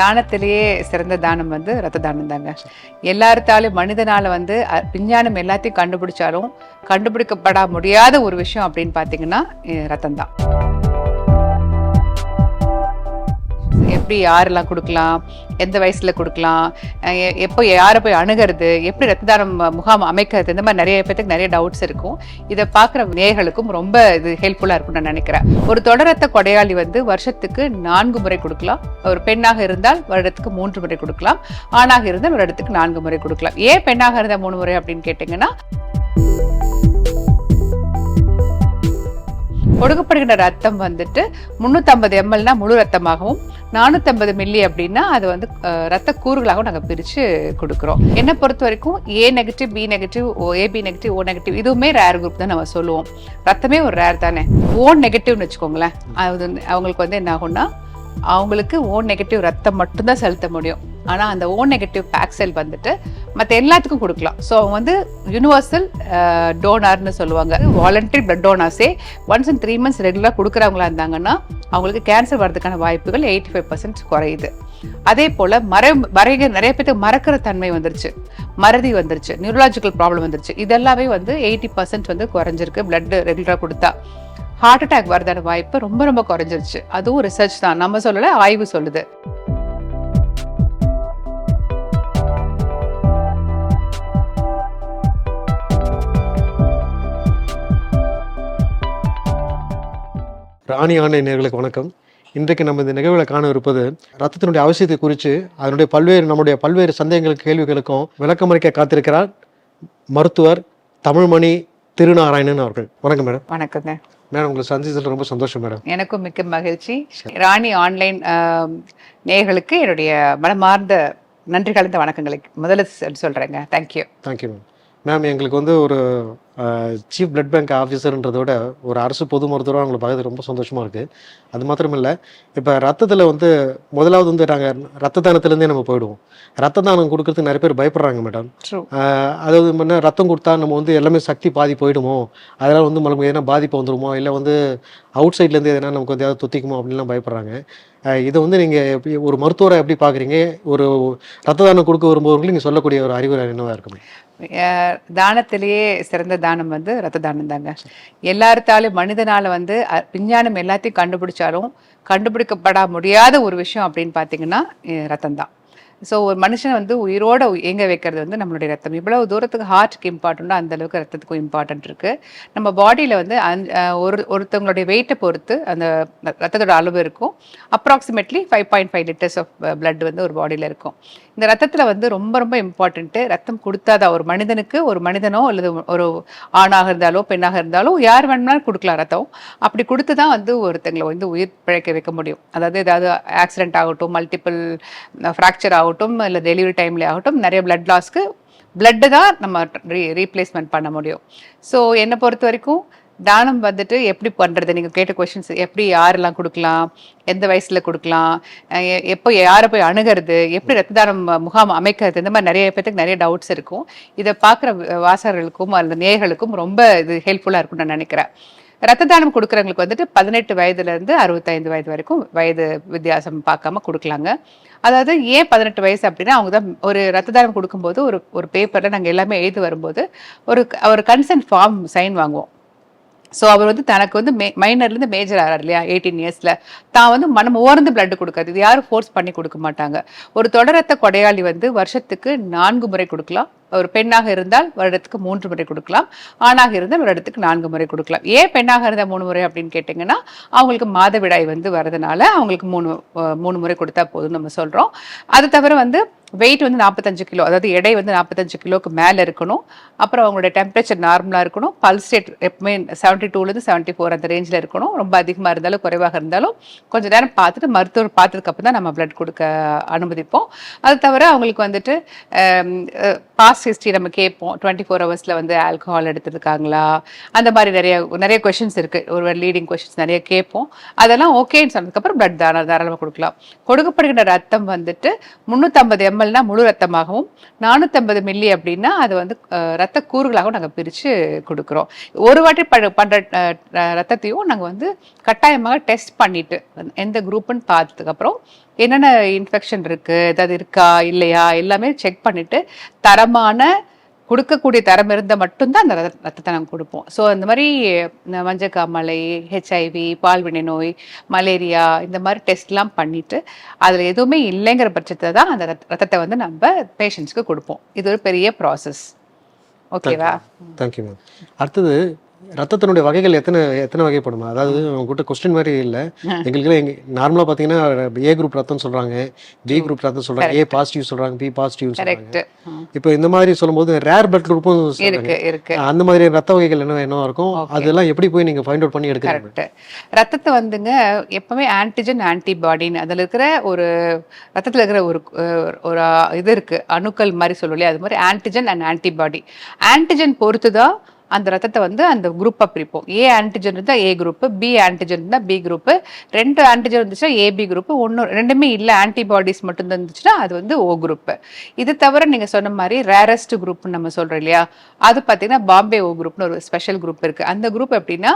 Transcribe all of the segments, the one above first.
தானத்திலேயே சிறந்த தானம் வந்து ரத்த தானம் தாங்க. எல்லாத்தாலும் மனிதனால் வந்து விஞ்ஞானம் எல்லாத்தையும் கண்டுபிடிச்சாலும் கண்டுபிடிக்கப்பட முடியாத ஒரு விஷயம் அப்படின்னு பார்த்தீங்கன்னா ரத்தம் தான் எப்படி யாரெல்லாம் கொடுக்கலாம்? எந்த வயசில் கொடுக்கலாம்? எ- எப்போ யாரை போய் அணுகிறது? எப்படி ரத்த தானம் முகாம் அமைக்கிறது? இந்த மாதிரி நிறைய பேத்துக்கு நிறைய டவுட்ஸ் இருக்கும். இதை பார்க்குற நேயர்களுக்கும் ரொம்ப இது ஹெல்ப்ஃபுல்லாக இருக்கும்னு நான் நினைக்கிறேன். ஒரு தொடரத்த கொடையாளி வந்து வருஷத்துக்கு நான்கு முறை கொடுக்கலாம். ஒரு பெண்ணாக இருந்தால் வருடத்துக்கு மூன்று முறை கொடுக்கலாம். ஆணாக இருந்தால் வருடத்துக்கு நான்கு முறை கொடுக்கலாம். ஏன் பெண்ணாக இருந்தால் மூணு முறை அப்படின்னு கேட்டிங்கன்னா கொடுக்கப்படுகின்ற ரத்தம் வந்துட்டு முந்நூற்றம்பது எம்எல்னா முழு ரத்தமாகவும் நானூற்றம்பது மில்லி அப்படின்னா அது வந்து ரத்த கூறுகளாகவும் நாங்கள் பிரித்து கொடுக்குறோம். என்னை பொறுத்த வரைக்கும் A negative B negative O AB negative O negative இதுவுமே ரேர் குரூப் தான் நம்ம சொல்லுவோம். ரத்தமே ஒரு ரேர் தானே. ஓ நெகட்டிவ்னு வச்சுக்கோங்களேன். அது வந்து அவங்களுக்கு வந்து என்ன ஆகும்னா அவங்களுக்கு ஓ நெகட்டிவ் ரத்தம் மட்டும்தான் செலுத்த முடியும். ஆனால் அந்த ஓ நெகட்டிவ் பேக்செல் வந்துட்டு மற்ற எல்லாத்துக்கும் கொடுக்கலாம். ஸோ அவங்க வந்து யூனிவர்சல் டோனார்னு சொல்லுவாங்க. வாலண்டரி பிளட் டோனார்ஸே ஒன்ஸ் இன் த்ரீ மந்த்ஸ் ரெகுலராக கொடுக்குறவங்களா இருந்தாங்கன்னா அவங்களுக்கு கேன்சர் வர்றதுக்கான வாய்ப்புகள் எயிட்டி ஃபைவ் பர்சன்ட் குறையுது. அதே போல் மறை மறைக நிறைய பேருக்கு மறக்கிற தன்மை வந்துருச்சு. மறதி வந்துருச்சு. நியூரலாஜிக்கல் ப்ராப்ளம் வந்துருச்சு. இதெல்லாமே வந்து எயிட்டி பர்சன்ட் வந்து குறைஞ்சிருக்கு பிளட் ரெகுலராக கொடுத்தா. ஹார்ட் அட்டாக் வரதான வாய்ப்பு ரொம்ப ரொம்ப குறைஞ்சிருச்சு. அதுவும் ரிசர்ச் தான். நம்ம சொல்லலை ஆய்வு சொல்லுது. ராணி ஆன்லைன் நேர்களுக்கு வணக்கம். இன்றைக்கு நம்ம இந்த நிகழ்வில் காண இருப்பது ரத்தத்தினுடைய அவசியத்தை குறித்து அதனுடைய பல்வேறு நம்முடைய பல்வேறு சந்தேகங்களுக்கு கேள்விகளுக்கும் விளக்கமளிக்க காத்திருக்கிறார் மருத்துவர் தமிழ்மணி திருநாராயணன் அவர்கள். வணக்கம் மேடம். வணக்கங்க. மேடம் உங்களை சந்திச்சதுல ரொம்ப சந்தோஷம் மேடம். எனக்கும் மிக்க மகிழ்ச்சி. ராணி ஆன்லைன் நேயர்களுக்கு என்னுடைய மனமார்ந்த நன்றி கலந்த வணக்கங்களை முதல்ல சொல்- சொல்றேங்க. தேங்க்யூ தேங்க்யூ மேம் மேம் எங்களுக்கு வந்து ஒரு சீஃப் பிளட் பேங்க் ஆஃபீஸர்ன்றதோட ஒரு அரசு பொது மருத்துவராக உங்களை பார்க்கறது ரொம்ப சந்தோஷமாக இருக்குது அது மாத்திரம் இல்லை இப்போ ரத்தத்தில் வந்து முதலாவது வந்து நாங்கள் ரத்த தானத்துலேருந்தே நம்ம போயிடுவோம். ரத்த தானம் கொடுக்கறதுக்கு நிறைய பேர் பயப்படுறாங்க மேடம் அதாவது என்ன ரத்தம் கொடுத்தா நம்ம வந்து எல்லாமே சக்தி பாதி போயிடுமோ? அதனால் வந்து நமக்கு எதனா பாதிப்பு வந்துருமோ? இல்லை வந்து அவுட் சைட்லேருந்து எதனா நமக்கு வந்து ஏதாவது தொத்திக்குமோ? அப்படின்லாம் பயப்படுறாங்க. இதை வந்து நீங்கள் எப்படி ஒரு மருத்துவரை எப்படி பார்க்குறீங்க? ஒரு ரத்த தானம் கொடுக்க வரும்போது நீங்கள் சொல்லக்கூடிய ஒரு அறிவுரை என்னவா இருக்கும் தானத்திலேயே சிறந்த தானம் வந்து ரத்த தானம் தாங்க. எல்லாத்தாலும் மனிதனால் வந்து விஞ்ஞானம் எல்லாத்தையும் கண்டுபிடிச்சாலும் கண்டுபிடிக்கப்பட முடியாத ஒரு விஷயம் அப்படின்னு பார்த்தீங்கன்னா ரத்தம் தான் ஸோ ஒரு மனுஷனை வந்து உயிரோட இயங்க வைக்கிறது வந்து நம்மளுடைய ரத்தம். இவ்வளவு தூரத்துக்கு ஹார்ட்டுக்கு இம்பார்ட்டண்ட்டோ அந்த அளவுக்கு ரத்தத்துக்கும் இம்பார்ட்டன்ட் இருக்குது நம்ம பாடியில் வந்து அந் ஒரு ஒருத்தவங்களுடைய வெயிட்டை பொறுத்து அந்த ரத்தத்தோட அளவு இருக்கும். Approximately five point five litres of blood வந்து ஒரு பாடியில் இருக்கும். இந்த ரத்தத்தில் வந்து ரொம்ப ரொம்ப இம்பார்ட்டண்ட்டு ரத்தம் கொடுத்தாதான் ஒரு மனிதனுக்கு ஒரு மனிதனோ அல்லது ஒரு ஆணாக இருந்தாலோ பெண்ணாக இருந்தாலோ யார் வேணும்னாலும் கொடுக்கலாம் ரத்தம். அப்படி கொடுத்து தான் வந்து ஒருத்தங்களை வந்து உயிர் பிழைக்க வைக்க முடியும். அதாவது ஏதாவது ஆக்சிடென்ட் ஆகட்டும் மல்டிபிள் ஃப்ராக்சர் ஆகட்டும் ஆகட்டும் இல்லை டெலிவரி டைம்ல ஆகட்டும் நிறைய பிளட் லாஸ்க்கு பிளட்டு தான் நம்ம ரீ ரீப்ளேஸ்மெண்ட் பண்ண முடியும். ஸோ என்னை பொறுத்த வரைக்கும் தானம் வந்துட்டு எப்படி பண்ணுறது நீங்கள் கேட்ட கொஷின்ஸ் எப்படி யாரெல்லாம் கொடுக்கலாம்? எந்த வயசில் கொடுக்கலாம்? எப்போ யாரை போய் அணுகிறது? எப்படி ரத்த தானம் முகாம் அமைக்கிறது? இந்த மாதிரி நிறைய பேத்துக்கு நிறைய டவுட்ஸ் இருக்கும். இதை பார்க்குற வாசகர்களுக்கும் அல்லது நேயர்களுக்கும் ரொம்ப இது ஹெல்ப்ஃபுல்லாக இருக்கும்னு நான் நினைக்கிறேன். ரத்த தானம் கொடுக்குறவங்களுக்கு வந்துட்டு பதினெட்டு வயதுலேருந்து அறுபத்தைந்து வயது வரைக்கும் வயது வித்தியாசம் பார்க்காம கொடுக்கலாங்க. அதாவது ஏன் பதினெட்டு வயசு அப்படின்னா அவங்க தான் ஒரு ரத்த தானம் கொடுக்கும்போது ஒரு ஒரு பேப்பரில் நாங்கள் எல்லாமே எழுதி வரும்போது ஒரு ஒரு கன்சென்ட் ஃபார்ம் சைன் வாங்குவோம். ஸோ அவர் வந்து தனக்கு வந்து மே மைனர்லேருந்து மேஜர் ஆகிறார் இல்லையா எயிட்டீன் இயர்ஸில் தான் வந்து மனம் ஓர்ந்து பிளட் கொடுக்காது. இது யாரும் ஃபோர்ஸ் பண்ணி கொடுக்க மாட்டாங்க. ஒரு தொடரத்த கொடையாளி வந்து வருஷத்துக்கு நான்கு முறை கொடுக்கலாம். ஒரு பெண்ணாக இருந்தால் வருடத்துக்கு மூன்று முறை கொடுக்கலாம். ஆணாக இருந்தால் வருடத்துக்கு நான்கு முறை கொடுக்கலாம். ஏன் பெண்ணாக இருந்தால் மூணு முறை அப்படின்னு கேட்டிங்கன்னா அவங்களுக்கு மாதவிடாய் வந்து வரதுனால அவங்களுக்கு மூணு மூணு முறை கொடுத்தா போதும்னு நம்ம சொல்கிறோம் அது தவிர வந்து வெயிட் வந்து நாற்பத்தஞ்சு கிலோ அதாவது எடை வந்து நாற்பத்தஞ்சு கிலோக்கு மேலே இருக்கணும். அப்புறம் அவங்களோட டெம்பரேச்சர் நார்மலாக இருக்கணும். பல்ஸ் ரேட் எப்பவுமே செவன்ட்டி டூலேருந்து செவன்ட்டி ஃபோர் அந்த ரேஞ்சில் இருக்கணும். ரொம்ப அதிகமாக இருந்தாலும் குறைவாக இருந்தாலும் கொஞ்ச நேரம் பார்த்துட்டு மருத்துவர் பார்த்ததுக்கப்புறம் தான் நம்ம பிளட் கொடுக்க அனுமதிப்போம். அது தவிர அவங்களுக்கு வந்துட்டு பாஸ் பாஸ்ட் ஹிஸ்ட்ரி நம்ம கேட்போம். டுவெண்ட்டி ஃபோர் ஹவர்ஸில் வந்து ஆல்கஹால் எடுத்திருக்காங்களா? அந்த மாதிரி நிறைய நிறைய கொஷின்ஸ் இருக்குது ஒரு லீடிங் கொஷின்ஸ் நிறைய கேட்போம். அதெல்லாம் ஓகேன்னு சொன்னதுக்கப்புறம் பிளட் தான தாராளமாக கொடுக்கலாம். கொடுக்கப்படுகின்ற ரத்தம் வந்துட்டு முந்நூற்றம்பது எம்எல்னா முழு ரத்தமாகவும் நானூற்றம்பது மில்லி அப்படின்னா அது வந்து ரத்த கூறுகளாகவும் நாங்கள் பிரித்து கொடுக்குறோம். ஒரு வாட்டி ப பண்ணுற ரத்தத்தையும் நாங்கள் வந்து கட்டாயமாக டெஸ்ட் பண்ணிவிட்டு எந்த குரூப்புன்னு பார்த்ததுக்கப்புறம் என்னென்ன இன்ஃபெக்ஷன் இருக்குது ஏதாவது இருக்கா இல்லையா எல்லாமே செக் பண்ணிவிட்டு தரமான கொடுக்கக்கூடிய தரம் இருந்தால் மட்டும்தான் அந்த ரத்த- ரத்தத்தை நாங்கள் கொடுப்போம். ஸோ அந்த மாதிரி இந்த மஞ்சக்காமலை ஹெச்ஐவி பால்வினை நோய் மலேரியா இந்த மாதிரி டெஸ்ட்லாம் பண்ணிட்டு அதில் எதுவுமே இல்லைங்கிற பட்சத்தில் தான் அந்த ரத்தத்தை வந்து நம்ம பேஷண்ட்ஸ்க்கு கொடுப்போம். இது ஒரு பெரிய ப்ராசஸ் ஓகேவா தேங்க்யூ மேம் அடுத்தது ரத்தத்தினுடைய வகைகள் எத்தனை எத்தனை வகைப்படுமா? அதாவது உங்ககிட்ட கொஸ்டின் மாதிரி இல்லை. எங்களுக்கு எங்க நார்மலாக பார்த்தீங்கன்னா ஏ குரூப் ரத்தம் சொல்றாங்க பி குரூப் ரத்தம் சொல்றாங்க ஏ பாசிட்டிவ் சொல்றாங்க பி பாசிட்டிவ் சொல்றாங்க. கரெக்ட் இப்போ இந்த மாதிரி சொல்லும்போது ரேர் பிளட் குரூப்பும் சொல்றாங்க. இருக்கு இருக்கு. அந்த மாதிரி ரத்த வகைகள் என்ன என்ன இருக்கும்? அதெல்லாம் எப்படி போய் நீங்க ஃபைண்ட் அவுட் பண்ணி எடுக்கிறீங்க ரத்தத்தை வந்துங்க எப்பவுமே ஆன்டிஜன் ஆன்டிபாடின்னு அதில் இருக்கிற ஒரு ரத்தத்தில் இருக்கிற ஒரு ஒரு இது இருக்கு அணுக்கள் மாதிரி சொல்லுவோம் அது மாதிரி ஆன்டிஜன் அண்ட் ஆன்டிபாடி ஆன்டிஜன் பொறுத்து தான் அந்த ரத்தத்தை வந்து அந்த குரூப்பாக பிரிப்போம். ஏ ஆன்டிஜன் இருந்தால் ஏ குரூப் பி ஆன்டிஜன் இருந்தால் பி குரூப் ரெண்டு ஆன்டிஜன் இருந்துச்சுன்னா ஏபி குரூப் ஒன்று ரெண்டுமே இல்லை ஆன்டிபாடிஸ் மட்டும்தான் இருந்துச்சுன்னா அது வந்து ஓ குரூப் இது தவிர நீங்கள் சொன்ன மாதிரி ரேரஸ்ட் குரூப்னு நம்ம சொல்கிறோம் இல்லையா? அது பார்த்தீங்கன்னா பாம்பே ஓ குரூப்னு ஒரு ஸ்பெஷல் குரூப் இருக்குது அந்த குரூப் எப்படின்னா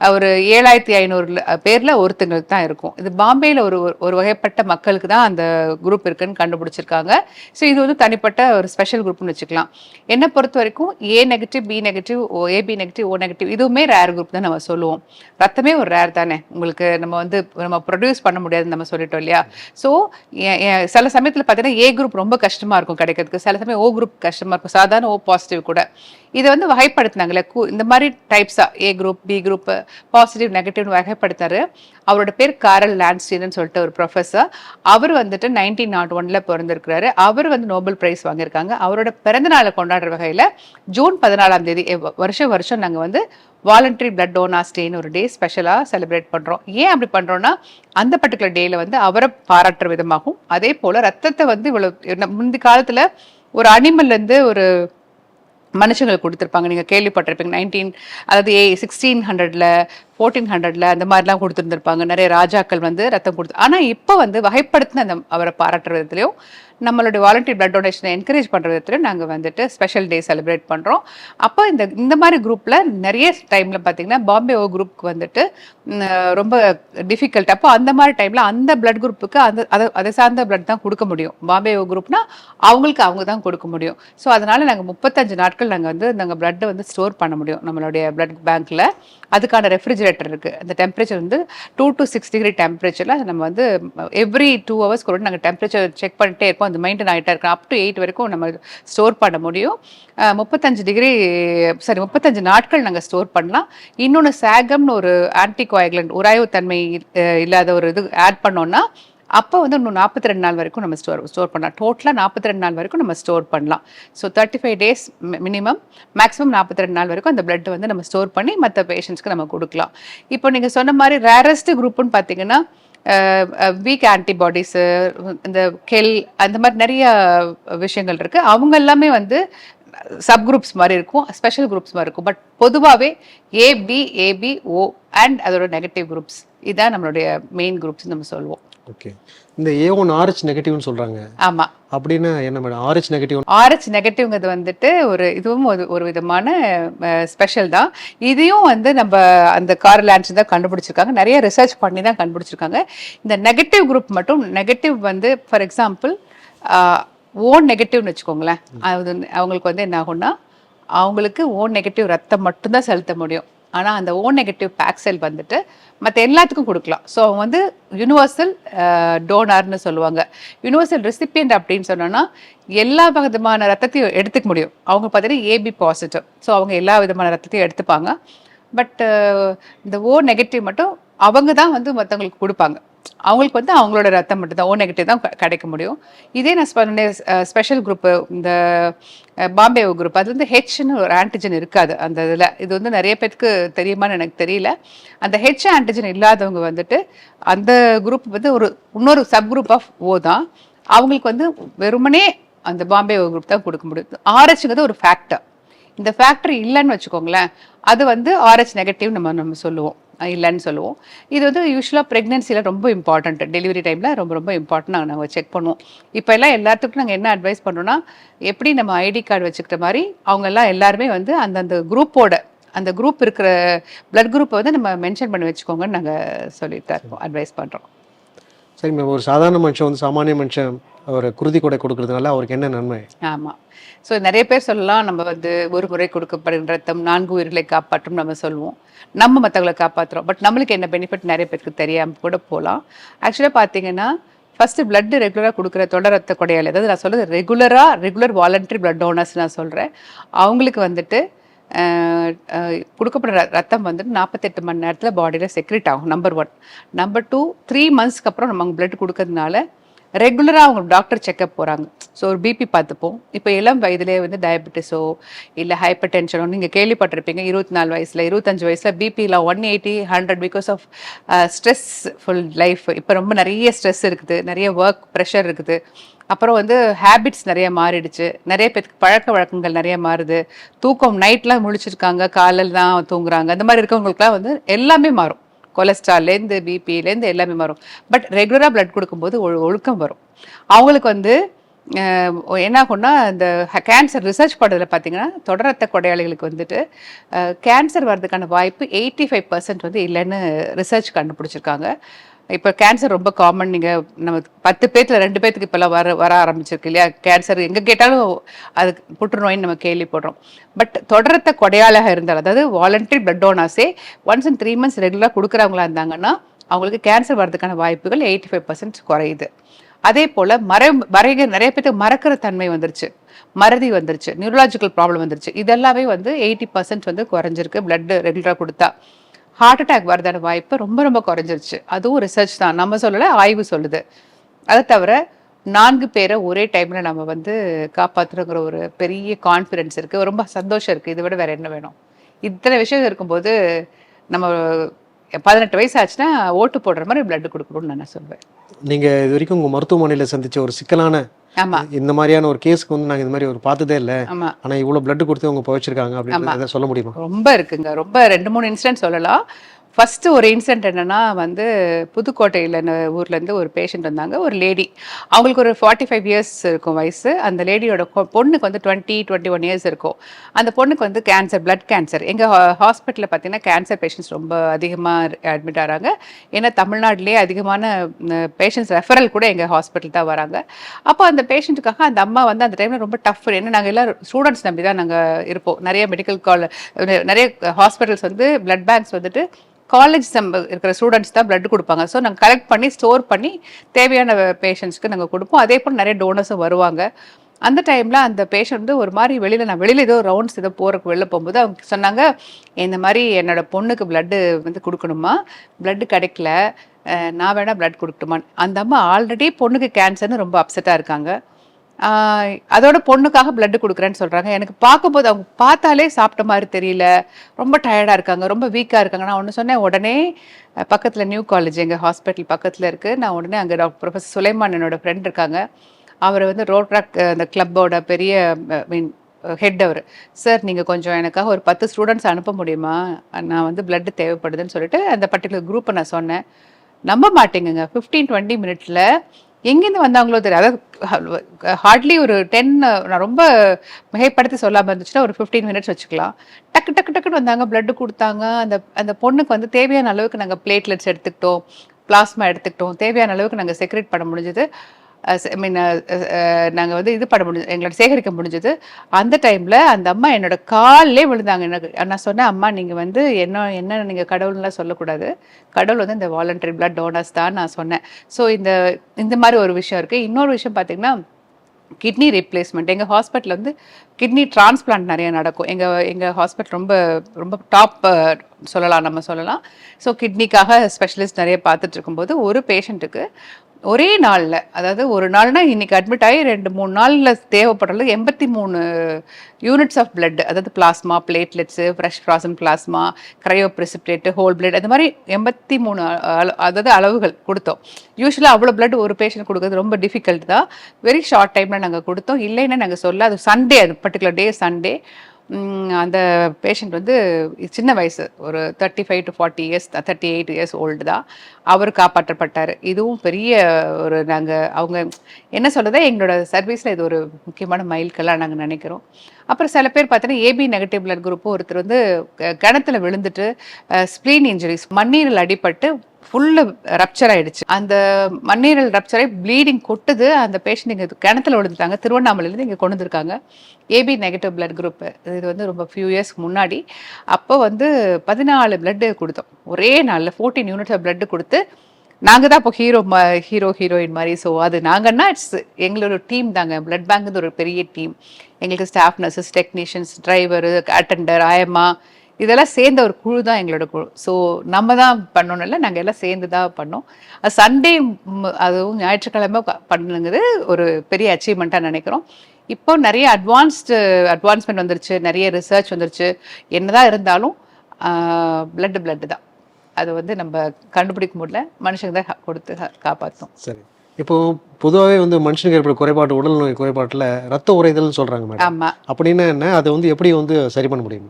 ஒரு ஏழாயிரத்தி ஐநூறு பேரில் ஒருத்தங்களுக்கு தான் இருக்கும். இது பாம்பேயில் ஒரு ஒரு வகைப்பட்ட மக்களுக்கு தான் அந்த குரூப் இருக்குன்னு கண்டுபிடிச்சிருக்காங்க. ஸோ இது வந்து தனிப்பட்ட ஒரு ஸ்பெஷல் குரூப்னு வச்சுக்கலாம். என்னை பொறுத்த வரைக்கும் A negative B negative O AB negative O negative இதுவுமே ரேர் குரூப் தான் நம்ம சொல்லுவோம். ரத்தமே ஒரு ரேர் தானே. உங்களுக்கு நம்ம வந்து நம்ம ப்ரொடியூஸ் பண்ண முடியாதுன்னு நம்ம சொல்லிட்டோம் இல்லையா? ஸோ சில சமயத்தில் பார்த்தீங்கன்னா ஏ குரூப் ரொம்ப கஷ்டமாக இருக்கும் கிடைக்கிறதுக்கு. சில சமயம் ஓ குரூப் கஷ்டமாக இருக்கும். சாதாரண ஓ பாசிட்டிவ் கூட. இதை வந்து வகைப்படுத்தினாங்களே கு- இந்த மாதிரி டைப்ஸாக A group B group positive நெகட்டிவ்னு வகைப்படுத்தாரு அவரோட பேர் காரல் லான்ஸ்டீன்னு சொல்லிட்டு ஒரு ப்ரொஃபஸர் அவர் வந்துட்டு நைன்டீன் நாட் ஒன்ல பிறந்திருக்கிறாரு. அவர் வந்து நோபல் பிரைஸ் வாங்கியிருக்காங்க. அவரோட பிறந்தநாளை கொண்டாடுற வகையில் ஜூன் பதினாலாம் தேதி வருஷம் வருஷம் நாங்கள் வந்து வாலண்டரி பிளட் டோனாஸ் டேன்னு ஒரு டே ஸ்பெஷலாக செலிப்ரேட் பண்ணுறோம் ஏன் அப்படி பண்ணுறோன்னா அந்த பர்டிகுலர் டேயில் வந்து அவரை பாராட்டுற விதமாகும் அதே போல் ரத்தத்தை வந்து இவ்வளோ முந்தி காலத்தில் ஒரு அனிமல்லேருந்து ஒரு மனுஷங்களுக்கு கொடுத்துருப்பாங்க. நீங்கள் கேள்விப்பட்டிருப்பீங்க. நைன்டீன் அதாவது ஏ சிக்ஸ்டீன் ஹண்ட்ரட்ல ஃபோர்டீன் ஹண்ட்ரட்ல அந்த மாதிரிலாம் கொடுத்துருந்துருப்பாங்க. நிறைய ராஜாக்கள் வந்து ரத்தம் கொடுத்து ஆனால் இப்போ வந்து வகைப்படுத்தின அந்த அவரை பாராட்டுற விதத்துலையும் நம்மளுடைய வாலண்டியர் பிளட் டொனேஷனை என்கரேஜ் பண்ணுற விதத்தில் நாங்கள் வந்துட்டு ஸ்பெஷல் டே செலிப்ரேட் பண்ணுறோம் அப்போ இந்த இந்த மாதிரி குரூப்பில் நிறைய டைமில் பார்த்தீங்கன்னா பாம்பே ஓ குரூப்புக்கு வந்துட்டு ரொம்ப டிஃபிகல்ட் அப்போ அந்த மாதிரி டைமில் அந்த பிளட் குரூப்புக்கு அந்த அதை அதை சார்ந்த பிளட் தான் கொடுக்க முடியும். பாம்பே ஓ குரூப்னா அவங்களுக்கு அவங்க தான் கொடுக்க முடியும். ஸோ அதனால் நாங்கள் முப்பத்தஞ்சு நாட்கள் நாங்கள் வந்து நாங்கள் பிளட்டை வந்து ஸ்டோர் பண்ண முடியும் நம்மளுடைய பிளட் பேங்க்கில் அதுக்கான ரெஃப்ரிஜரேட்டர் இருக்குது அந்த டெம்பரேச்சர் வந்து டூ டு சிக்ஸ் டிகிரி டெம்பரேச்சரில் நம்ம வந்து எவ்ரி டூ ஹவர்ஸ் கூட நாங்கள் டெம்பரேச்சர் செக் பண்ணிட்டே இருப்போம் அது மெயின்டைன் ஆகிட்டே இருக்கும் அப் டு எயிட் வரைக்கும் நம்ம ஸ்டோர் பண்ண முடியும். முப்பத்தஞ்சு டிகிரி சாரி முப்பத்தஞ்சு நாட்கள் நாங்கள் ஸ்டோர் பண்ணலாம். இன்னொன்று சேகம்னு ஒரு ஆன்டிகோயகுலண்ட் உராய்வுத்தன்மை தன்மை இல்லாத ஒரு இது ஆட் பண்ணோன்னா அப்போ வந்து இன்னும் நாற்பத்தி ரெண்டு நாள் வரைக்கும் நம்ம ஸ்டோர் ஸ்டோர் பண்ணலாம். டோட்டலாக நாற்பத்தி ரெண்டு நாள் வரைக்கும் நம்ம ஸ்டோர் பண்ணலாம். So thirty five days minimum maximum நாற்பத்தி ரெண்டு நாள் வரைக்கும் அந்த பிளட் வந்து நம்ம ஸ்டோர் பண்ணி மற்ற பேஷண்ட்ஸ்க்கு நம்ம கொடுக்கலாம். இப்போ நீங்கள் சொன்ன மாதிரி ரேரஸ்ட் குரூப்புன்னு பார்த்தீங்கன்னா வீக் ஆன்டிபாடிஸு இந்த கெல் அந்த மாதிரி நிறைய விஷயங்கள் இருக்குது அவங்க எல்லாமே வந்து சப் குரூப்ஸ் மாதிரி இருக்கும் ஸ்பெஷல் குரூப்ஸ் மாதிரி இருக்கும். பட் பொதுவாகவே ஏபி ஏபி ஓ அண்ட் அதோட நெகட்டிவ் குரூப்ஸ் இதுதான் நம்மளுடைய மெயின் குரூப்ஸ் நம்ம சொல்லுவோம் ஓகே இந்த ஏ ஒன் ஆர்ஹெச் நெகட்டிவ்னு சொல்றாங்க. ஆமா. அப்படின்னா என்ன மேடம் ஆர்ஹெச் நெகட்டிவ் ஆர்ஹெச் நெகட்டிவ்ங்கிறது வந்துட்டு ஒரு இதுவும் ஒரு ஒரு விதமான ஸ்பெஷல் தான். இதையும் வந்து நம்ம அந்த கார்லான்ஸ் தான் கண்டுபிடிச்சிருக்காங்க. நிறைய ரிசர்ச் பண்ணி தான் கண்டுபிடிச்சிருக்காங்க. இந்த நெகட்டிவ் குரூப் மட்டும் நெகட்டிவ் வந்து ஃபார் எக்ஸாம்பிள் ஓன் நெகட்டிவ்னு வச்சுக்கோங்களேன். அது அவங்களுக்கு வந்து என்ன ஆகும்னா அவங்களுக்கு ஓன் நெகட்டிவ் ரத்தம் மட்டும்தான் செலுத்த முடியும். ஆனால் அந்த ஓ நெகட்டிவ் பேக்செல் வந்துட்டு மற்ற எல்லாத்துக்கும் கொடுக்கலாம். ஸோ அவங்க வந்து யுனிவர்சல் டோனார்னு சொல்லுவாங்க. யுனிவர்சல் ரெசிபியன்ட் அப்படின்னு சொன்னோன்னா எல்லா விதமான ரத்தத்தையும் எடுத்துக்க முடியும். அவங்க பார்த்தீங்கன்னா ஏபி பாசிட்டிவ் ஸோ அவங்க எல்லா விதமான ரத்தத்தையும் எடுத்துப்பாங்க. பட் இந்த ஓ நெகட்டிவ் மட்டும் அவங்க தான் வந்து மற்றவங்களுக்கு கொடுப்பாங்க. அவங்களுக்கு வந்து அவங்களோட ரத்தம் மட்டும் தான் ஓ நெகட்டிவ் தான் கிடைக்க முடியும். இதே நான் சொன்ன ஸ்பெஷல் குரூப்பு இந்த பாம்பே குரூப் அது வந்து ஹெச்னு ஒரு ஆன்டிஜன் இருக்காது அந்த இதில். இது வந்து நிறைய பேருக்கு தெரியுமான்னு எனக்கு தெரியல. அந்த ஹெச் ஆன்டிஜன் இல்லாதவங்க வந்துட்டு அந்த குரூப் வந்து ஒரு இன்னொரு சப் குரூப் ஆஃப் ஓ தான். அவங்களுக்கு வந்து வெறுமனே அந்த பாம்பே குரூப் தான் கொடுக்க முடியும். ஆர்ஹெச்ங்கிறது ஒரு ஃபேக்டர் இந்த ஃபேக்டர் இல்லைன்னு வச்சுக்கோங்களேன் அது வந்து ஆர்ஹெச் நெகட்டிவ் நம்ம நம்ம சொல்லுவோம். இல்லைன்னு சொல்லுவோம். இது வந்து யூஸ்வலாக ப்ரெக்னென்சியில் ரொம்ப இம்பார்ட்டன்ட் டெலிவரி டைமில் ரொம்ப ரொம்ப இம்பார்ட்டன்ட் நாங்கள் செக் பண்ணுவோம். இப்போ எல்லாம் எல்லாத்துக்கும் நாங்கள் என்ன அட்வைஸ் பண்ணுறோன்னா எப்படி நம்ம ஐடி கார்டு வச்சுக்கிற மாதிரி அவங்க எல்லாம் எல்லாருமே வந்து அந்தந்த குரூப்போட அந்த குரூப் இருக்கிற பிளட் குரூப்பை வந்து நம்ம மென்ஷன் பண்ணி வச்சுக்கோங்கன்னு நாங்கள் சொல்லிட்டு இருக்கோம் அட்வைஸ் பண்ணுறோம் சரி மேம் ஒரு சாதாரண மனுஷன் வந்து சாமானிய மனுஷன் ஒரு குருதி கொடை கொடுக்கறதுனால அவருக்கு என்ன நன்மை? ஆமாம் ஸோ நிறைய பேர் சொல்லலாம் நம்ம வந்து ஒரு முறை கொடுக்கப்படுகிற ரத்தம் நான்கு உயிர்களை காப்பாற்றும் நம்ம சொல்லுவோம். நம்ம மற்றவங்களை காப்பாற்றுறோம் பட் நம்மளுக்கு என்ன பெனிஃபிட் நிறைய பேருக்கு தெரியாமல் கூட போகலாம் ஆக்சுவலாக பார்த்தீங்கன்னா ஃபஸ்ட்டு பிளட் ரெகுலராக கொடுக்குற தொடர் ரத்த கொடையால் அதாவது நான் சொல்கிறது ரெகுலராக ரெகுலர் வாலண்டரி பிளட் டோனர்ஸ் நான் சொல்கிறேன் அவங்களுக்கு வந்துட்டு கொடுக்கப்படுற ர- ரத்தம் வந்துட்டு நாற்பத்தெட்டு மணி நேரத்தில் பாடியில் செக்ரெட் ஆகும் number one number two three மந்த்ஸ்க்கு அப்புறம் நம்ம பிளட் கொடுக்கறதுனால ரெகுலராக அவங்க டாக்டர் செக்கப் போகிறாங்க ஸோ ஒரு பிபி பார்த்துப்போம். இப்போ இளம் வயதிலே வந்து டயபெட்டிஸோ இல்லை ஹைப்பர் டென்ஷனோ நீங்கள் கேள்விப்பட்டிருப்பீங்க இருபத்தி நாலு வயசில் இருபத்தஞ்சு வயசில் பிபியில் one eighty hundred because of stress full life இப்போ ரொம்ப நிறைய ஸ்ட்ரெஸ் இருக்குது நிறைய ஒர்க் ப்ரெஷர் இருக்குது. அப்புறம் வந்து ஹேபிட்ஸ் நிறைய மாறிடுச்சு. நிறைய பேருக்கு பழக்க வழக்கங்கள் நிறைய மாறுது. தூக்கம் நைட்லாம் முழிச்சிருக்காங்க காலையில் தான் தூங்குறாங்க. அந்த மாதிரி இருக்கவங்களுக்குலாம் வந்து எல்லாமே மாறும். கொலஸ்ட்ரால்லேருந்து பிபிலேருந்து எல்லாமே வரும். பட் ரெகுலராக பிளட் கொடுக்கும்போது ஒழு ஒழுக்கம் வரும். அவங்களுக்கு வந்து என்ன ஆகும்னா இந்த கேன்சர் ரிசர்ச் பண்ணுறதுல பார்த்தீங்கன்னா தொடரத்த கொடையாளிகளுக்கு வந்துட்டு கேன்சர் வர்றதுக்கான வாய்ப்பு எயிட்டி ஃபைவ் பர்சன்ட் வந்து இல்லைன்னு ரிசர்ச் கண்டுபிடிச்சிருக்காங்க. இப்போ கேன்சர் ரொம்ப காமன் நீங்கள் நம்ம பத்து பேர்த்துல ரெண்டு பேர்த்துக்கு இப்போல்லாம் வர வர ஆரம்பிச்சிருக்கு இல்லையா? கேன்சர் எங்கே கேட்டாலும் அது புற்றுநோயின்னு நம்ம கேள்விப்படுறோம். பட் தொடரத்த கொடையாளாக இருந்தால் அதாவது வாலண்டரி பிளட் டோனாஸே ஒன்ஸ் இன் த்ரீ மந்த்ஸ் ரெகுலராக கொடுக்குறவங்களா இருந்தாங்கன்னா அவங்களுக்கு கேன்சர் வர்றதுக்கான வாய்ப்புகள் எயிட்டி ஃபைவ் பர்சன்ட் குறையுது. அதே போல் மறை மறைக நிறைய பேருக்கு மறக்கிற தன்மை வந்துருச்சு. மறதி வந்துருச்சு. நியூரலாஜிக்கல் ப்ராப்ளம் வந்துருச்சு. இதெல்லாமே வந்து எயிட்டி பர்சன்ட் வந்து குறைஞ்சிருக்கு பிளட் ரெகுலராக கொடுத்தா. ஹார்ட் அட்டாக் வரதான வாய்ப்பு ரொம்ப ரொம்ப குறைஞ்சிருச்சு. அதுவும் ரிசர்ச் தான். நம்ம சொல்லலை ஆய்வு சொல்லுது. அதை தவிர நான்கு பேரை ஒரே டைமில் நம்ம வந்து காப்பாற்றுறோங்கிற ஒரு பெரிய கான்ஃபிடென்ஸ் இருக்குது ரொம்ப சந்தோஷம் இருக்குது இதை விட வேறு என்ன வேணும்? இத்தனை விஷயம் இருக்கும்போது நம்ம பதினெட்டு வயசு ஆச்சுன்னா ஓட்டு போடுற மாதிரி blood கொடுக்கணும்னு நான் சொல்வேன். நீங்க இது வரைக்கும் உங்க மருத்துவமனையில சந்திச்ச ஒரு சிக்கலான ஆமாம் இந்த மாதிரியான ஒரு கேஸ்க்கு வந்து நாங்க இந்த மாதிரி ஒரு பார்த்ததே இல்லை. ஆமாம் ஆனா இவ்வளவு blood கொடுத்து அவங்க பழிச்சிருக்காங்க அப்படின்னு சொல்ல முடியுமா? ரொம்ப இருக்குங்க. ரொம்ப ரெண்டு மூணு இன்சிடென்ட் சொல்லலாம். ஃபஸ்ட்டு ஒரு இன்சிடென்ட் என்னென்னா வந்து புதுக்கோட்டையில் ஊர்லேருந்து ஒரு பேஷண்ட் வந்தாங்க. ஒரு லேடி அவங்களுக்கு ஒரு ஃபார்ட்டி ஃபைவ் இயர்ஸ் இருக்கும் வயசு. அந்த லேடியோட பொண்ணுக்கு வந்து டுவெண்ட்டி டுவெண்ட்டி ஒன் இயர்ஸ் இருக்கும். அந்த பொண்ணுக்கு வந்து கேன்சர் பிளட் கேன்சர் எங்கள் ஹாஸ்பிட்டலில் பார்த்தீங்கன்னா கேன்சர் பேஷண்ட்ஸ் ரொம்ப அதிகமாக அட்மிட் ஆகிறாங்க ஏன்னா தமிழ்நாட்டிலே அதிகமான பேஷண்ட்ஸ் ரெஃபரல் கூட எங்கள் ஹாஸ்பிட்டல் தான் வராங்க. அப்போ அந்த பேஷண்ட்டுக்காக அந்த அம்மா வந்து அந்த டைமில் ரொம்ப டஃப் ஏன்னா நாங்கள் எல்லாம் ஸ்டூடெண்ட்ஸ் நம்பி தான் நாங்கள் இருப்போம். நிறைய மெடிக்கல் கால் நிறைய ஹாஸ்பிட்டல்ஸ் வந்து பிளட் பேங்க்ஸ் வந்துட்டு காலேஜ் இருக்கிற ஸ்டூடெண்ட்ஸ் தான் பிளட் கொடுப்பாங்க. ஸோ நாங்கள் கலெக்ட் பண்ணி ஸ்டோர் பண்ணி தேவையான பேஷண்ட்ஸ்க்கு நாங்கள் கொடுப்போம். அதே போல் நிறைய டோனர்ஸும் வருவாங்க. அந்த டைமில் அந்த பேஷண்ட் வந்து ஒரு மாதிரி வெளியில் நான் வெளியில் ஏதோ ரவுண்ட்ஸ் ஏதோ போகிறக்கு வெளில போகும்போது அவங்க சொன்னாங்க இந்த மாதிரி என்னோட பொண்ணுக்கு பிளட்டு வந்து கொடுக்கணுமா? பிளட்டு கிடைக்கல. நான் வேணால் பிளட் கொடுக்கட்டுமான்னு. அந்த அம்மா ஆல்ரெடி பொண்ணுக்கு கேன்சர்னு ரொம்ப அப்செட்டாக இருக்காங்க. அதோட பொண்ணுக்காக பிளட் கொடுக்குறேன்னு சொல்கிறாங்க எனக்கு பார்க்கும்போது அவங்க பார்த்தாலே சாப்பிட்ட மாதிரி தெரியல. ரொம்ப டயர்டாக இருக்காங்க. ரொம்ப வீக்காக இருக்காங்க. நான் ஒன்று சொன்னேன் உடனே பக்கத்தில் நியூ காலேஜ் எங்கள் ஹாஸ்பிட்டல் பக்கத்தில் இருக்குது நான் உடனே அங்கே டாக்டர் ப்ரொஃபஸர் சுலைமான் என்னோட ஃப்ரெண்ட் இருக்காங்க. அவர் வந்து ரோட்ராக் அந்த கிளப்போட பெரிய மீன் ஹெட் அவர். சார் நீங்கள் கொஞ்சம் எனக்காக ஒரு பத்து ஸ்டூடெண்ட்ஸ் அனுப்ப முடியுமா? நான் வந்து பிளட்டு தேவைப்படுதுன்னு சொல்லிட்டு அந்த பர்டிகுலர் குரூப்பை நான் சொன்னேன். நம்ப மாட்டேங்குங்க. ஃபிஃப்டீன் டுவெண்ட்டி மினிட்ஸில் எங்கேருந்து வந்தாங்களோ தெரியாது. அதாவது ஹார்ட்லி ஒரு டென் நான் ரொம்ப மிகைப்படுத்தி சொல்லாமல் இருந்துச்சுன்னா ஒரு ஃபிஃப்டீன் மினிட்ஸ் வச்சுக்கலாம். டக்கு டக்கு டக்குன்னு வந்தாங்க. பிளட்டு கொடுத்தாங்க. அந்த அந்த பொண்ணுக்கு வந்து தேவையான அளவுக்கு நாங்கள் பிளேட்லெட்ஸ் எடுத்துக்கிட்டோம். பிளாஸ்மா எடுத்துக்கிட்டோம். தேவையான அளவுக்கு நாங்கள் செக்ரேட் பண்ண முடிஞ்சது. ஐ மீன் நாங்கள் வந்து இது பண்ண முடிஞ்சது எங்களோட சேகரிக்க முடிஞ்சது. அந்த டைமில் அந்த அம்மா என்னோட காலிலே விழுந்தாங்க. எனக்கு நான் சொன்னேன் அம்மா நீங்கள் வந்து என்ன என்ன நீங்கள் கடவுள்லாம் சொல்லக்கூடாது. கடவுள் வந்து இந்த வாலண்டரி பிளட் டோனர்ஸ் தான் நான் சொன்னேன். ஸோ இந்த இந்த மாதிரி ஒரு விஷயம் இருக்குது இன்னொரு விஷயம் பார்த்திங்கன்னா கிட்னி ரீப்ளேஸ்மெண்ட் எங்கள் ஹாஸ்பிட்டலில் வந்து கிட்னி டிரான்ஸ்பிளான்ட் நிறைய நடக்கும். எங்கள் எங்கள் ஹாஸ்பிட்டல் ரொம்ப ரொம்ப டாப் சொல்லலாம் நம்ம சொல்லலாம். ஸோ கிட்னிக்காக ஸ்பெஷலிஸ்ட் நிறைய பார்த்துட்டு இருக்கும்போது ஒரு பேஷண்ட்டுக்கு ஒரே நாளில் அதாவது ஒரு நாள்னா இன்றைக்கி அட்மிட் ஆகி ரெண்டு மூணு நாளில் தேவைப்படுறது எண்பத்தி மூணு யூனிட்ஸ் ஆஃப் பிளட் அதாவது plasma platelets fresh frozen plasma cryoprecipitate whole blood அது மாதிரி எண்பத்தி மூணு அள- அதாவது அளவுகள் கொடுத்தோம். யூஸ்வலாக அவ்வளோ பிளட் ஒரு பேஷண்ட் கொடுக்கறது ரொம்ப டிஃபிகல்ட் தான். வெரி ஷார்ட் டைமில் நாங்கள் கொடுத்தோம். இல்லைன்னா நாங்கள் சொல்ல அது சண்டே அது பர்டிகுலர் டே சண்டே அந்த பேஷண்ட் வந்து சின்ன வயசு ஒரு thirty five to forty years thirty eight years old தான். அவர் காப்பாற்றப்பட்டார். இதுவும் பெரிய ஒரு நாங்கள் அவங்க என்ன சொல்கிறதா எங்களோட சர்வீஸில் இது ஒரு முக்கியமான மைல்கெல்லாம் நாங்கள் நினைக்கிறோம். அப்புறம் சில பேர் பார்த்தீங்கன்னா ஏபி நெகட்டிவ் பிளட் குரூப் ஒருத்தர் வந்து க- கிணத்துல விழுந்துட்டு ஸ்ப்ளீன் இன்ஜுரிஸ் மண்ணீரில் அடிபட்டு ஃபுல்லு ரப்சர் ஆயிடுச்சு. அந்த மண்ணீரல் ரப்சர் ஆகி ப்ளீடிங் கொட்டுது. அந்த பேஷண்ட் இங்கே கிணத்துல விழுந்துட்டாங்க. திருவண்ணாமலையிலேருந்து இங்கே கொண்டு வந்திருக்காங்க. ஏபி நெகட்டிவ் பிளட் குரூப் இது வந்து ரொம்ப ஃபியூ இயர்ஸ்க்கு முன்னாடி. அப்போ வந்து பதினாலு பிளட்டு கொடுத்தோம். ஒரே நாளில் ஃபோர்டீன் யூனிட் ஆஃப் பிளட்டு கொடுத்து நாங்கள் தான் இப்போ ஹீரோ ஹீரோ ஹீரோயின் மாதிரி. ஸோ அது நாங்கன்னா இட்ஸ் எங்களோட டீம் தாங்க. பிளட் பேங்க்னு ஒரு பெரிய டீம் எங்களுக்கு staff nurses technicians driver attender ஆயம்மா இதெல்லாம் சேர்ந்த ஒரு குழு தான் எங்களோட குழு. ஸோ நம்ம தான் பண்ணணும் இல்லை நாங்கள் எல்லாம் சேர்ந்து தான் பண்ணோம். அது சண்டே அதுவும் ஞாயிற்றுக்கிழமை பண்ணுங்கிறது ஒரு பெரிய அச்சீவ்மெண்ட்டாக நினைக்கிறோம். இப்போ நிறைய அட்வான்ஸ்டு அட்வான்ஸ்மெண்ட் வந்துருச்சு நிறைய ரிசர்ச் வந்துருச்சு. என்னதான் இருந்தாலும் பிளட் பிளட் தான். அது வந்து நம்ம கண்டுபிடிக்க முடியல மனுஷங்க தான் கொடுத்து கா- காப்பாத்தும் சரி. இப்போ பொதுவாகவே வந்து மனுஷனுக்கு ஏற்பட குறைபாடு உடல்நோய் குறைபாட்டில் ரத்த உறைதல்னு சொல்கிறாங்க மேடம். ஆமா. அப்படின்னா என்ன? அதை வந்து எப்படி வந்து சரி பண்ண முடியும்?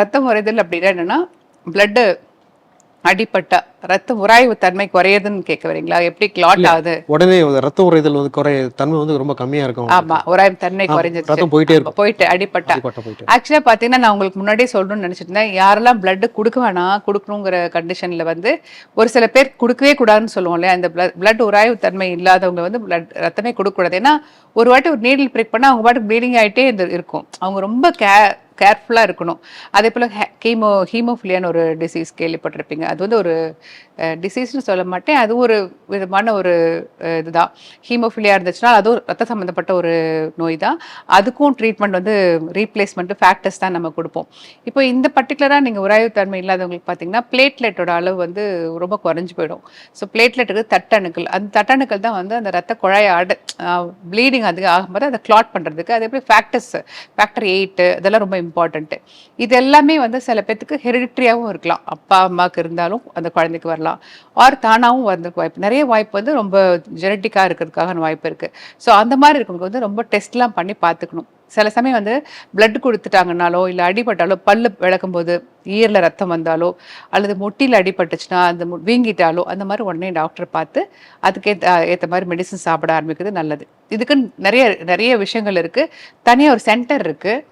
ரத்தம் உறைதல் அப்படின்னா என்னன்னா பிளட்டு அடிப்பட்டா ரத்த உராய்வு தன்மை குறையுதுன்னு கேட்க வரீங்களா? எப்படி கிளாட் ஆகுது? உடனே ரத்த உறைதல் வந்து குறை தன்மை வந்து ரொம்ப கம்மியாக இருக்கும் ஆமா உராய்வு தன்மை குறைஞ்சிருச்சு. ரத்தம் போயிட்டே இருக்கும். போயிட்டு அடிப்பட்டா. ஆக்சுவலாக பார்த்தீங்கன்னா நான் உங்களுக்கு முன்னாடியே சொல்லணும்னு நினச்சிட்டு இருந்தேன். யாரெல்லாம் பிளட் கொடுக்க வேணாம் கொடுக்கணுங்கிற கண்டிஷனில் வந்து ஒரு சில பேர் கொடுக்கவே கூடாதுன்னு சொல்லுவோம் இல்லையா? இந்த பிளட் உராய்வு தன்மை இல்லாதவங்க வந்து பிளட் ரத்தமே கொடுக்கக்கூடாது. ஏன்னா ஒரு வாட்டி ஒரு நீடில் பிரிக் பண்ணால் அவங்க பாட்டுக்கு ப்ளீடிங் ஆகிட்டே இருக்கும். அவங்க ரொம்ப கே கேர்ஃபுல்லாக இருக்கணும். அதே போல் ஹீமோ ஹீமோஃபிலியான்னு ஒரு டிசீஸ் கேள்விப்பட்டிருப்பீங்க. அது வந்து ஒரு டிசீஸ்னு சொல்ல மாட்டேன். அது ஒரு விதமான ஒரு இதுதான். ஹீமோஃபிலியா இருந்துச்சுன்னா அதுவும் ரத்த சம்மந்தப்பட்ட ஒரு நோய் தான் அதுக்கும் ட்ரீட்மெண்ட் வந்து ரீப்ளேஸ்மெண்ட்டு ஃபேக்டர்ஸ் தான் நம்ம கொடுப்போம். இப்போ இந்த பர்டிகுலராக நீங்கள் உராய்வு தன்மை இல்லாதவங்களுக்கு பார்த்தீங்கன்னா பிளேட்லெட்டோட அளவு வந்து ரொம்ப குறைஞ்சி போயிடும். ஸோ பிளேட்லெட்டுக்கு தட்டணுக்கள். அந்த தட்டணுக்கள் தான் வந்து அந்த ரத்த குழாயை அட ப்ளீடிங் அதுக்கு ஆகும்போது அதை கிளாட் பண்ணுறதுக்கு அதே போல் ஃபேக்டர்ஸ் ஃபேக்டர் எயிட்டு இதெல்லாம் ரொம்ப இம்பார்ட்டண்ட்டு இது எல்லாமே வந்து சில பேர்த்துக்கு ஹெரிடிட்ரியாகவும் இருக்கலாம். அப்பா அம்மாவுக்கு இருந்தாலும் அந்த குழந்தைக்கு வரலாம். ஆர் தானாகவும் வரதுக்கு வாய்ப்பு. நிறைய வாய்ப்பு வந்து ரொம்ப ஜெனட்டிக்காக இருக்கிறதுக்கான வாய்ப்பு இருக்குது ஸோ அந்த மாதிரி இருக்கவங்களுக்கு வந்து ரொம்ப டெஸ்ட்லாம் பண்ணி பார்த்துக்கணும். சில சமயம் வந்து பிளட் கொடுத்துட்டாங்கனாலோ இல்லை அடிபட்டாலோ பல்லு விளக்கும் போது ஈரில் ரத்தம் வந்தாலோ அல்லது முட்டியில் அடிபட்டுச்சுன்னா அந்த வீங்கிட்டாலோ அந்த மாதிரி உடனே டாக்டர் பார்த்து அதுக்கேற்ற ஏற்ற மாதிரி மெடிசன் சாப்பிட ஆரம்பிக்கிறது நல்லது. இதுக்கு நிறைய நிறைய விஷயங்கள் இருக்குது தனியாக ஒரு சென்டர் இருக்குது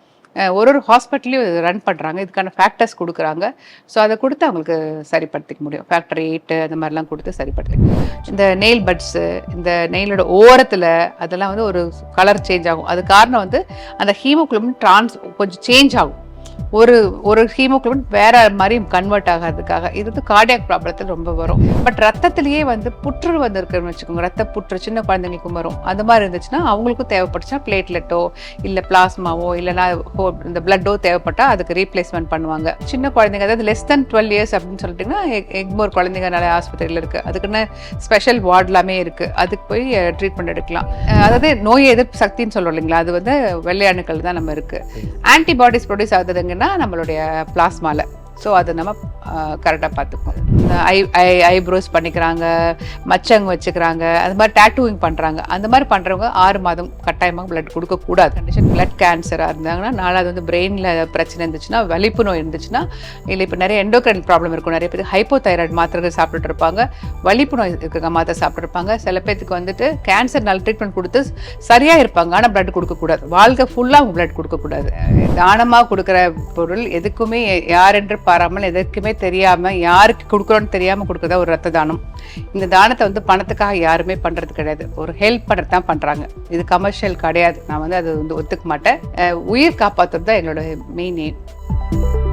ஒரு ஒரு ஹாஸ்பிட்டலையும் ரன் பண்ணுறாங்க இதுக்கான ஃபேக்டர்ஸ் கொடுக்குறாங்க. ஸோ அதை கொடுத்து அவங்களுக்கு சரிப்படுத்திக்க முடியும். ஃபேக்டர் எயிட்டு அந்த மாதிரிலாம் கொடுத்து சரிப்படுத்திக்க இந்த நெயில் பட்ஸு இந்த நெயிலோட ஓரத்தில் அதெல்லாம் வந்து ஒரு கலர் சேஞ்ச் ஆகும். அது காரணம் வந்து அந்த ஹீமோக்ளோபின் ட்ரான்ஸ் கொஞ்சம் சேஞ்ச் ஆகும். ஒரு ஒரு ஹீமோகுளோபின் வேற மாதிரி கன்வெர்ட் ஆகாததுக்காக. இது வந்து கார்டியாக் ப்ராப்ளத்தில் ரொம்ப வரும். பட் ரத்தத்திலேயே வந்து புற்று வந்திருக்குன்னு வச்சுக்கோங்க. ரத்த புற்று சின்ன குழந்தைங்களுக்கும் வரும். அந்த மாதிரி இருந்துச்சுன்னா அவங்களுக்கும் தேவைப்பட்டுச்சுன்னா பிளேட்லெட்டோ இல்லை பிளாஸ்மாவோ இல்லைனா இந்த பிளட்டோ தேவைப்பட்டா அதுக்கு ரீப்ளேஸ்மெண்ட் பண்ணுவாங்க. சின்ன குழந்தைங்க அதாவது லெஸ் தென் டுவெல் இயர்ஸ் அப்படின்னு சொல்லிட்டிங்கன்னா எக்மோர் குழந்தைங்க நிறைய ஆஸ்பத்திரியில் இருக்கு. அதுக்குன்னு ஸ்பெஷல் வார்டு எல்லாமே இருக்கு. அதுக்கு போய் ட்ரீட்மெண்ட் எடுக்கலாம். அதாவது நோய் எதிர்ப்பு சக்தின்னு சொல்றோம் இல்லைங்களா? அது வந்து வெள்ளை அணுக்கள் தான் நம்ம இருக்கு. ஆன்டிபாடிஸ் ப்ரொடியூஸ் ஆகுதுங்கன்னா நம்மளுடைய பிளாஸ்மால ஸோ அதை நம்ம கரெக்டாக பார்த்துக்கும் ஐ ஐ ஐப்ரோஸ் பண்ணிக்கிறாங்க மச்சங்க வச்சுக்கிறாங்க அது மாதிரி டேட்டூவிங் பண்ணுறாங்க அந்த மாதிரி பண்ணுறவங்க ஆறு மாதம் கட்டாயமாக பிளட் கொடுக்கக்கூடாது கண்டிஷன் பிளட் கேன்சராக இருந்தாங்கன்னா நாலாவது வந்து பிரெயினில் பிரச்சனை இருந்துச்சுன்னா வலிப்பு நோய் இருந்துச்சுன்னா இல்லை இப்போ நிறைய எண்டோக்ரைன் ப்ராப்ளம் இருக்கும். நிறைய பேர் ஹைப்போ தைராய்டு மாத்திரைகள் சாப்பிட்டுட்டு இருப்பாங்க. வலிப்பு நோய் இருக்கிற மாத்திரை சாப்பிட்ருப்பாங்க சில பேத்துக்கு வந்துட்டு கேன்சர் நல்ல ட்ரீட்மெண்ட் கொடுத்து சரியாக இருப்பாங்க. ஆனால் பிளட் கொடுக்கக்கூடாது வாழ்க்கை ஃபுல்லாக அவங்க பிளட் கொடுக்கக்கூடாது தானமாக கொடுக்குற பொருள் எதுக்குமே யார் என்று பாராமல் எதற்குமே தெரியாமல் யாருக்கு கொடுக்குறோன்னு தெரியாமல் கொடுக்குறதா ஒரு ரத்த தானம். இந்த தானத்தை வந்து பணத்துக்காக யாருமே பண்ணுறது கிடையாது. ஒரு ஹெல்ப் பண்ணுறது தான் பண்ணுறாங்க இது கமர்ஷியல் கிடையாது. நான் வந்து அது வந்து ஒத்துக்க மாட்டேன். உயிர் காப்பாற்றுறது தான் எங்களோட மெயின் எய்ம்